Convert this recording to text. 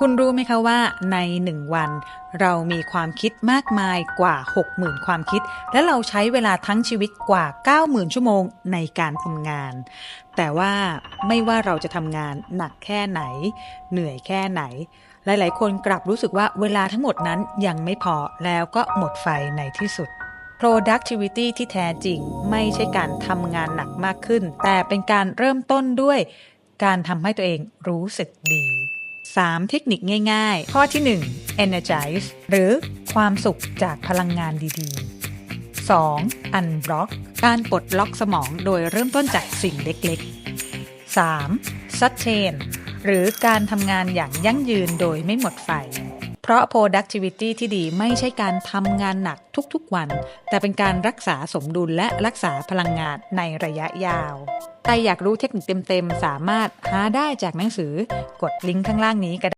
คุณรู้ไหมคะว่าในหนึ่งวัน เรามีความคิดมากมายกว่า 60,000 ความคิด และเราใช้เวลาทั้งชีวิตกว่า 90,000 ชั่วโมงในการทำงาน แต่ว่าไม่ว่าเราจะทำงานหนักแค่ไหน เหนื่อยแค่ไหน หลาย ๆ คนกลับรู้สึกว่าเวลาทั้งหมดนั้นยังไม่พอแล้วก็หมดไฟในที่สุด productivity ที่แท้จริงไม่ใช่การทำงานหนักมากขึ้น แต่เป็นการเริ่มต้นด้วย การทำให้ตัวเองรู้สึกดี 3 เทคนิคง่ายๆ ข้อที่ 1 energize หรือความสุขจากพลังงานดีๆ 2. unblock การปลดล็อกสมองโดยเริ่มต้นจากสิ่งเล็กๆ 3. sustain หรือการทำงานอย่างยั่งยืนโดยไม่หมดไฟ เพราะ productivity ที่ดีไม่ใช่การทำงานหนักทุกๆวัน แต่เป็นการรักษาสมดุลและรักษาพลังงานในระยะยาวใครอยากรู้เทคนิคเต็มๆ สามารถหาได้จากหนังสือกดลิงก์ข้างล่างนี้ก็ได้